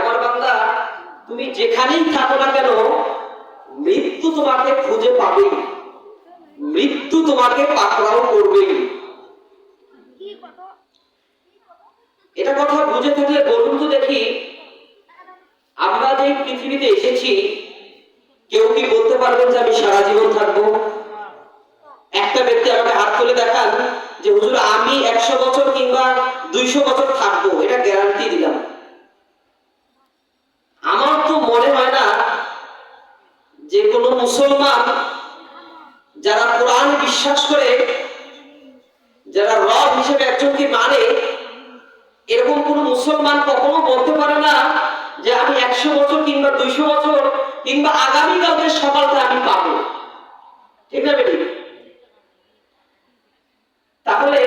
আমার বান্দা, তুমি যেখানেই থাকো না কেন, মৃত্যু তোমাকে খুঁজে পাবেই মৃত্যু তোমাকে পাকড়াও করবেই এটা কথা বুঝে থাকলে বলুন তো দেখি, আমরা যে পৃথিবীতে এসেছি, কেউ কি বলতে পারবেন যে আমি সারা জীবন থাকব? একটা ব্যক্তি আমাকে হাত তুলে দেখান যে, হুজুর, আমি একশো বছর কিংবা দুইশো বছর থাকব। এটা গ্যারান্টি দিলাম। আমার তো মনে হয় না যে কোনো মুসলমান যারা কোরআন বিশ্বাস করে, যারা রব হিসেবে একজনকে মানে এরকম কোন মুসলমান কখনো বলতে পারে না যে আমি একশো বছর কিংবা দুইশো বছর কিংবা আগামী কালকের সকালটা আমি পাবো। ঠিক না বেটি? তাহলে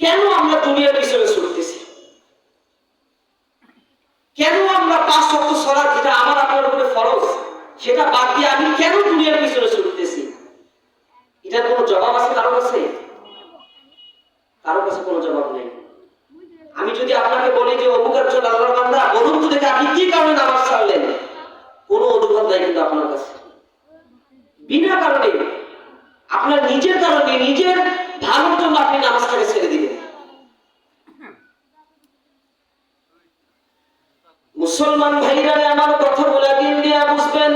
কেন আমরা দুনিয়ার পিছনে ছুটতেছি কেন আমরা পাঁচ শক্ত সরাত যেটা আমার আপনার উপরে ফরজ সেটা বাদ দিয়ে আমি কেন দুনিয়ার পিছনে ছুটতেছি এটার কোনো জবাব আছে কারও কাছে? কারও কাছে কোনো জবাব নেই। আমি যদি আপনাকে বলি যে, অমুক একজন আল্লাহর বান্দা, বলুন তো দেখে আপনি কি কারণে নামাজ ছাড়লেন? কোনো অনুভব নাই কিন্তু আপনার কাছে। বিনা কারণে। আপনার নিজের কারণে, নিজের ভালোর জন্য আপনি নামাজটাকে ছেড়ে দিবেন মুসলমান ভাইরা আমার কথা বলে দিন দিয়া বুঝবেন।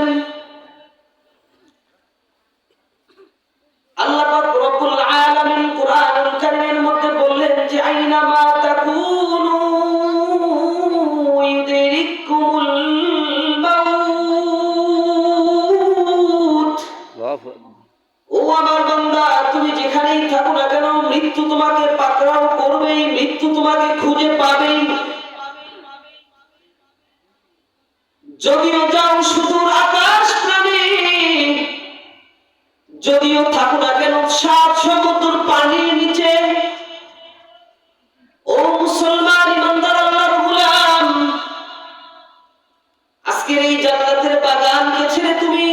যেখানেই থাকো না কেন, মৃত্যু তোমাকে পাকড়াও করবেই, মৃত্যু তোমাকে খুঁজে পাবেই। যদিও যাও সুদূর আকাশ প্রাণে, যদিও থাকো না কেন সাত সমুদ্র পানির নিচে। ও মুসলমান ইমানদার আল্লাহর গোলাম, আজকের এই জান্নাতের বাগানকে ছেড়ে তুমি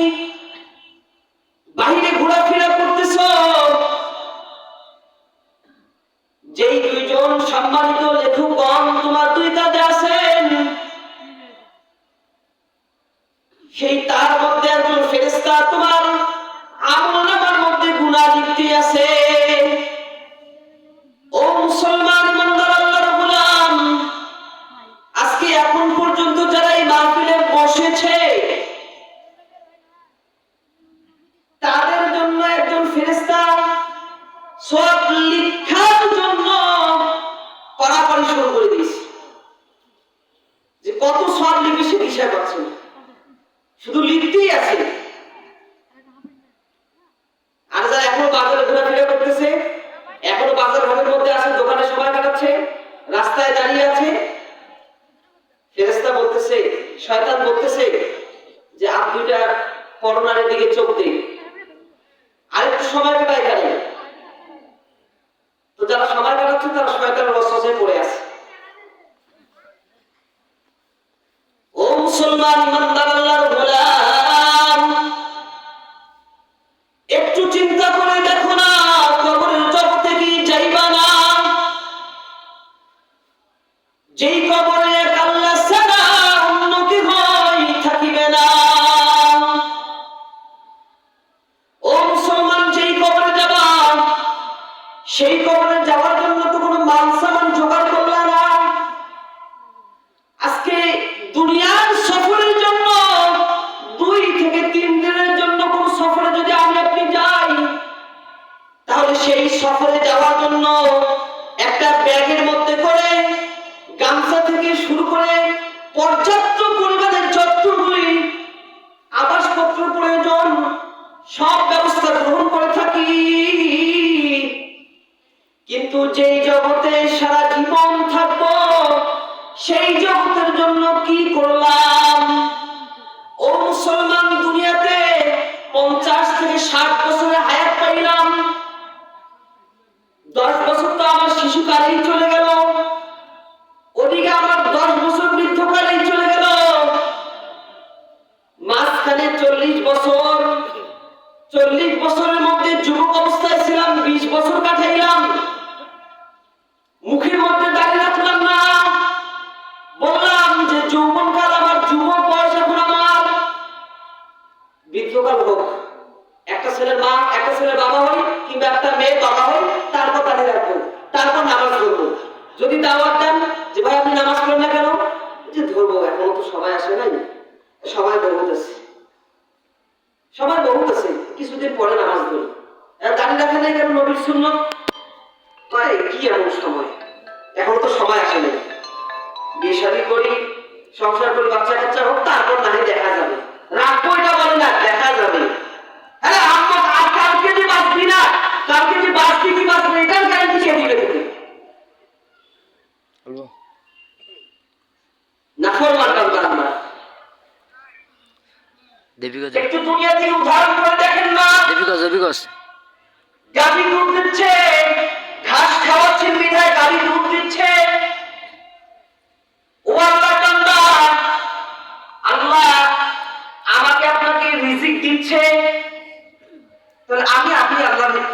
আর যারা এখনও বাজারে মধ্যে আছে, দোকানে সময় কাটাচ্ছে রাস্তায় দাঁড়িয়ে আছে ফেরেস্তা বলতেছে, শয়তান বলতেছে যে আপনি দুইটা করোনার দিকে চোখ দিন আরেকটু সময় কাটায় এখানে। তো যারা সময় কাটাচ্ছে তারা শয়তানের রসে পড়ে আছে। ও মুসলমান ইমানদার সেই কবরে যাওয়ার জন্য তো কোনো মাল সামান জোগাড় করলা না। আজকে দুনিয়ার সফরের জন্য, দুই থেকে তিন দিনের জন্য কোন সফরে যদি আমি আপনি যাই, তাহলে সেই সফরে যাওয়ার জন্য একটা ব্যাগের মধ্যে করে গামছা থেকে শুরু করে পর্যাপ্ত কিন্তু যেই জগতে সারা জীবন থাকব, সেই জগতের জন্য কি করলাম? ও মুসলমান দুনিয়াতে পঞ্চাশ থেকে ষাট বছরের হায়াত পাইলাম। দশ বছর তো আমার শিশুকালেই চলে গেল। ওদিকে আমার দশ বছর বৃদ্ধকালেই চলে গেল। মাঝখানে চল্লিশ বছর, চল্লিশ বছরের মধ্যে যুবক অবস্থায় ছিলাম, বিশ বছর কাটাইলাম। সবাই আসে নাই? সবাই বহুত আছে। সবাই বহুত আছে কিছুদিন পরে নামাজ ধরি দাঁড়িয়ে রাখা নাই কেন নবীর শূন্য তাই কি এমন সময়? এখন তো সময় আসে নাই। বিয়ে শাদী করি সংসার করি বাচ্চা কাচ্চা হোক তারপর না দেখা যাবে। রাখব এটা বলে না দেখা যাবে। আরে আম্মা আর কালকে যে বাঁচবি না কালকে যে বাঁচবি কি বাঁচবি এটার গ্যারান্টি সে দিবে। নাফরমান দেবিকা একটু দুনিয়া থেকে উদাহরণ করে দেখেন না। দেবিকস দেবিকস গাভী দুধ দিচ্ছে